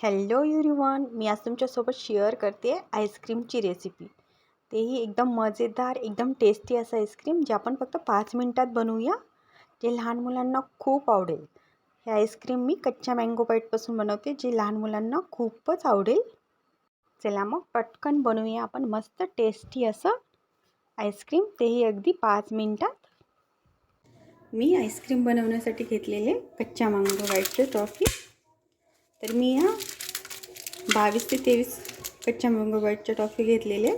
Hello युरिवान मी आज तुमच्यासोबत share करते आईस्क्रीमची रेसिपी. तेही एकदम मजेदार एकदम टेस्टी असं आईस्क्रीम जे आपण फक्त पाच मिनटात बनवूया जे लहान मुलांना खूप आवडेल. हे आईस्क्रीम मी कच्च्या मँगो बाईटपासून बनवते जे लहान मुलांना खूपच आवडेल. चला मग पटकन बनवूया आपण मस्त टेस्टी असं आईस्क्रीम तेही अगदी पाच मिनटात. मी आईस्क्रीम बनवण्यासाठी घेतलेले कच्च्या मँगो बाईटचे टॉफी तर मी ह्या बावीस ते तेवीस कच्च्या मँगो बाईटच्या टॉफी घेतलेले.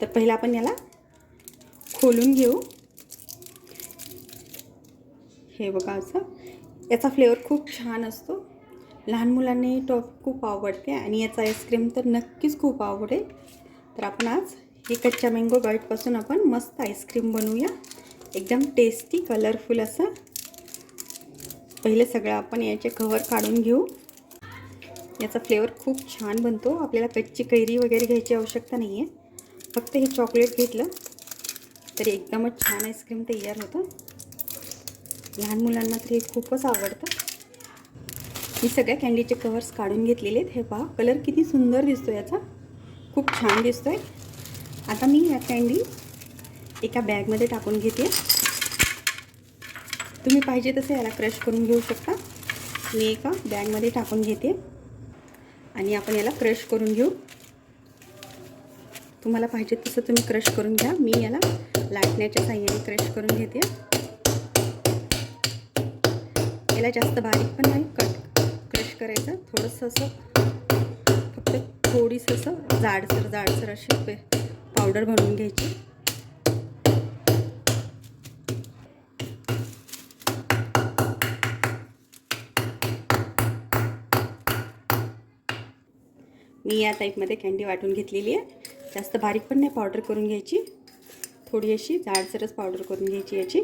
तर पहिला आपण याला खोलून घेऊ. हे बघा असं. याचा फ्लेवर खूप छान असतो. लहान मुलांनी टॉफी खूप आवडते आणि याचा आईस्क्रीम तर नक्कीच खूप आवडेल. तर आपण आज हे कच्च्या मँगो बाईटपासून आपण मस्त आईस्क्रीम बनवूया. एकदम टेस्टी कलरफुल असं. पहिले सगळं आपण याचे कवर काढून घेऊ. याचा फ्लेवर खूप छान बनतो. आपल्याला कच्ची कैरी वगैरे घ्यायची आवश्यकता नाही आहे फक्त हे चॉकलेट घेतलं तरी एकदमच छान आईस्क्रीम तयार होतं. लहान मुलांना तर हे खूपच आवडतं. मी सगळ्या कॅन्डीचे कवर्स काढून घेतलेले आहेत. हे पहा कलर किती सुंदर दिसतो याचा. खूप छान दिसतो आहे आता मी या कॅन्डी एका बॅगमध्ये टाकून घेते. तुम्ही पाहिजे तसं याला क्रश करून घेऊ शकता. मी एका बॅगमध्ये टाकून घेते. आणि आपण याला क्रश करून घेऊ. तुम्हाला पाहिजे तसं तुम्ही क्रश करून घ्या. मी याला लाटण्याच्या साह्याने क्रश करून घेते. याला जास्त बारीक पण नाही. कट क्रश करायचं. थोडंसं असं फक्त थोडीसं असं जाडसर जाडसर अशी पावडर बनवून घ्यायची. मी या टाईपमध्ये कँडी वाटून घेतलेली आहे. जास्त बारीक पण नाही पावडर करून घ्यायची. थोडी अशी जाडसरच पावडर करून घ्यायची याची.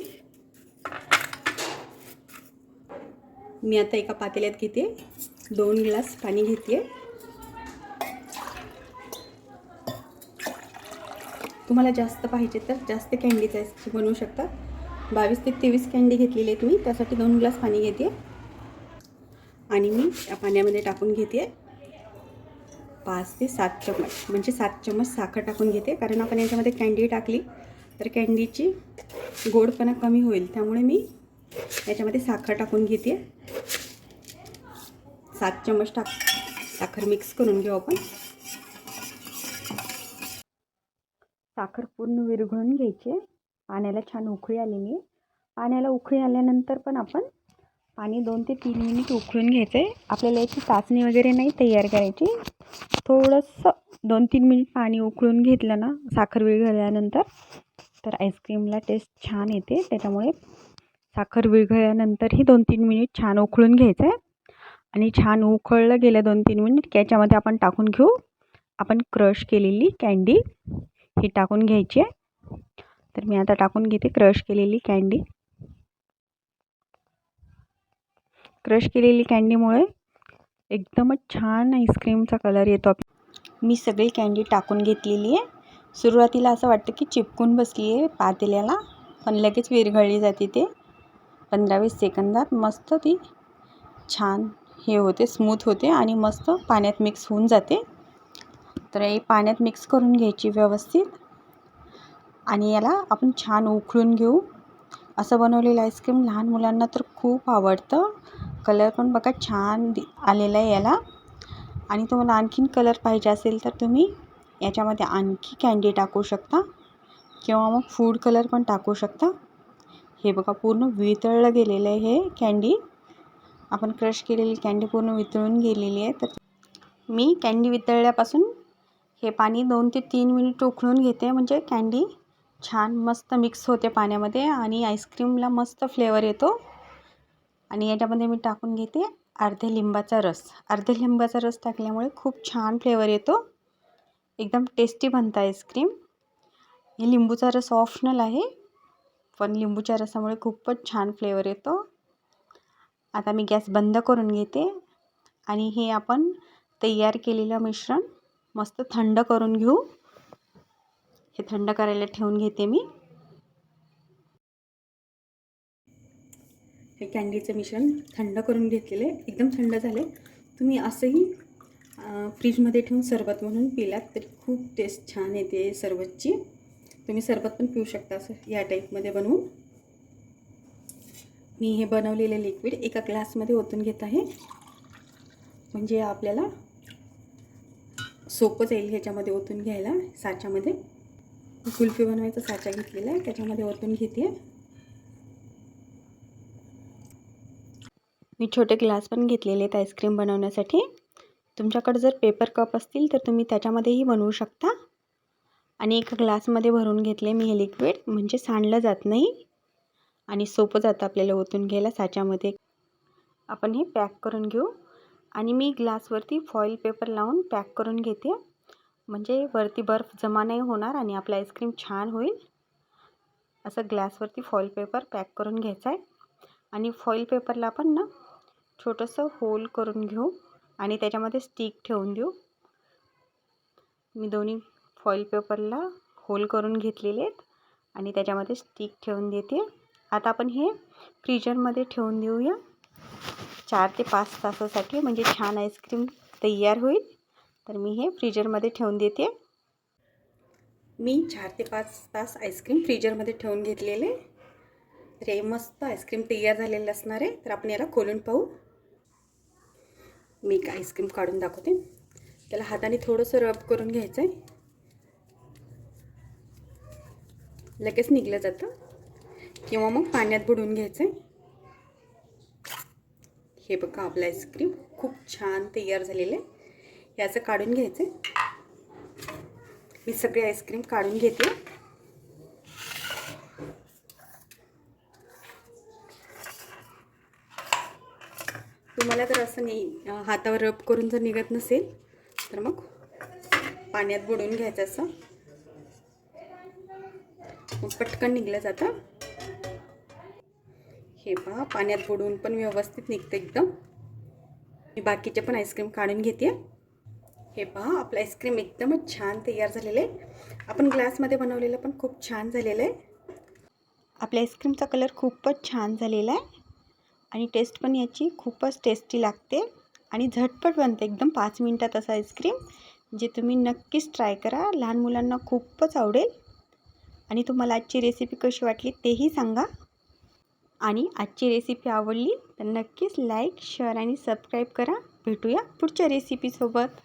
मी आता एका पातेल्यात घेते. दोन ग्लास पाणी घेते. तुम्हाला जास्त पाहिजे तर जास्त कँडी आईस्क्रीम बनवू शकता. बावीस ते तेवीस कँडी घेतलेली आहेत मी त्यासाठी दोन ग्लास पाणी घेते. आणि मी या पाण्यामध्ये टाकून घेते. पाच ते सात चमच म्हणजे सात चम्मच साखर टाकून घेते. कारण आपण याच्यामध्ये कँडी टाकली तर कँडीची गोडपणा कमी होईल. त्यामुळे मी याच्यामध्ये साखर टाकून घेते. सात चम्मच टाक साखर मिक्स करून घेऊ आपण. साखर पूर्ण विरघळून घ्यायची. पाण्याला छान उकळी आलेली आहे. पाण्याला उखळी आल्यानंतर पण आपण पाणी दोन ते तीन मिनिट उकळून घ्यायचं आहे आपल्याला याची चाचणी वगैरे नाही तयार करायची. थोडंसं दोन तीन मिनिट पाणी उकळून घेतलं ना साखर विरघळल्यानंतर तर आईस्क्रीमला टेस्ट छान येते. त्याच्यामुळे साखर विरघळल्यानंतरही दोन तीन मिनिट छान उकळून घ्यायचं आहे आणि छान उकळलं गेलं दोन तीन मिनिट की याच्यामध्ये आपण टाकून घेऊ. आपण क्रश केलेली कँडी ही टाकून घ्यायची आहे. तर मी आता टाकून घेते क्रश केलेली कँडी. क्रश केलेली कँडीमुळे एकदमच छान आईस्क्रीमचा कलर येतो. मी सगळी कँडी टाकून घेतलेली आहे. सुरुवातीला असं वाटतं की चिपकून बसली आहे पातेल्याला पण लगेच विरघळली जाते ते. पंधरा वीस सेकंदात मस्त ती छान हे होते स्मूथ होते आणि मस्त पाण्यात मिक्स होऊन जाते. तर ही पाण्यात मिक्स करून घ्यायची व्यवस्थित. आणि याला आपण छान उकळून घेऊ. असं बनवलेलं आईस्क्रीम लहान मुलांना तर खूप आवडतं. कलर पण बघा छान दि आलेला आहे याला. आणि तुम्हाला आणखीन कलर पाहिजे असेल तर तुम्ही याच्यामध्ये आणखी कँडी टाकू शकता. किंवा मग फूड कलर पण टाकू शकता. हे बघा पूर्ण वितळलं गेलेलं आहे हे कँडी आपण क्रश केलेली कँडी पूर्ण वितळून गेलेली आहे. तर मी कँडी वितळल्यापासून हे पाणी दोन ते तीन मिनिट उकळून घेते. म्हणजे कँडी छान मस्त मिक्स होते पाण्यामध्ये आणि आईस्क्रीमला मस्त फ्लेवर येतो. आणि याच्यामध्ये मी टाकून घेते अर्ध्या लिंबाचा रस. अर्धे लिंबाचा रस टाकल्यामुळे खूप छान फ्लेवर येतो. एकदम टेस्टी बनतं आईस्क्रीम हे लिंबूचा रस ऑप्शनल आहे पण लिंबूच्या रसामुळे खूपच छान फ्लेवर येतो. आता मी गॅस बंद करून घेते आणि हे आपण तयार केलेलं मिश्रण मस्त थंड करून घेऊ. हे थंड करायला ठेवून घेते मी. हे कँडीचं मिश्रण थंड करून घेतलेलं आहे एकदम थंड झाले. तुम्ही असंही फ्रीजमध्ये ठेवून सरबत म्हणून पिलात तरी खूप टेस्ट छान येते सरबतची. तुम्ही सरबत पण पिऊ शकता असं या टाईपमध्ये बनवून. मी हे बनवलेले लिक्विड एका ग्लासमध्ये ओतून घेत आहे. म्हणजे आपल्याला सोपं जाईल ह्याच्यामध्ये ओतून घ्यायला साच्यामध्ये. कुल्फी बनवायचा साचा घेतलेला आहे त्याच्यामध्ये ओतून घेते. मी छोटे ग्लास पण घेतलेले आहेत आईस्क्रीम बनवण्यासाठी. तुमच्याकडे जर पेपर कप असतील तर तुम्ही त्याच्यामध्येही बनवू शकता. आणि एका ग्लासमध्ये भरून घेतले मी हे लिक्विड म्हणजे सांडलं जात नाही. आणि सोपं जातं आपल्याला ओतून घ्यायला साच्यामध्ये. आपण हे पॅक करून घेऊ. आणि मी ग्लासवरती फॉईल पेपर लावून पॅक करून घेते. म्हणजे वरती बर्फ जमा नाही होणार आणि आपलं आईस्क्रीम छान होईल. असं ग्लासवरती फॉईल पेपर पॅक करून घ्यायचा आहे. आणि फॉईल पेपरला आपण ना छोटंसं होल करून घेऊ आणि त्याच्यामध्ये स्टिक ठेवून देऊ. मी दोन्ही फॉईल पेपरला होल करून घेतलेले आहेत आणि त्याच्यामध्ये स्टिक ठेवून देते. आता आपण हे फ्रीजरमध्ये ठेवून देऊया. चार ते पाच तासासाठी म्हणजे छान आईस्क्रीम तयार होईल. तर मी हे फ्रीजरमध्ये ठेवून देते. मी चार ते पाच तास आईस्क्रीम फ्रीजरमध्ये ठेवून घेतलेले. तर हे मस्त आईस्क्रीम तयार झालेलं असणार आहे. तर आपण याला खोलून पाहू. मी एक आईस्क्रीम काढून दाखवते. त्याला हाताने थोडंसं रब करून घ्यायचं आहे लगेच निघलं जातं. किंवा मग पाण्यात बुडवून घ्यायचं आहे हे बघा आपलं आईस्क्रीम. खूप छान तयार झालेलं आहे. याचं काढून घ्यायचं आहे मी सगळे आईस्क्रीम काढून घेते. तुम्हाला जर असं नाही हातावर रब करून जर निघत नसेल तर मग पाण्यात बुडवून घ्यायचं असं. पटकन निघलं जातं. हे पहा पाण्यात बुडवून पण व्यवस्थित निघतं एकदम. मी बाकीचे पण आईस्क्रीम काढून घेते. हे पहा आपलं आईस्क्रीम एकदमच छान तयार झालेलं आहे. आपण ग्लासमध्ये बनवलेलं पण खूप छान झालेलं आहे. आपल्या आईस्क्रीमचा कलर खूपच छान झालेला आहे. आणि टेस्ट पण याची खूपच टेस्टी लागते. आणि झटपट बनते एकदम पाच मिनटात असं आईस्क्रीम जे तुम्ही नक्कीच ट्राय करा. लहान मुलांना खूपच आवडेल. आणि तुम्हाला आजची रेसिपी कशी वाटली तेही सांगा. आणि आजची रेसिपी आवडली तर नक्कीच लाईक शेअर आणि सबस्क्राईब करा. भेटूया पुढच्या रेसिपीसोबत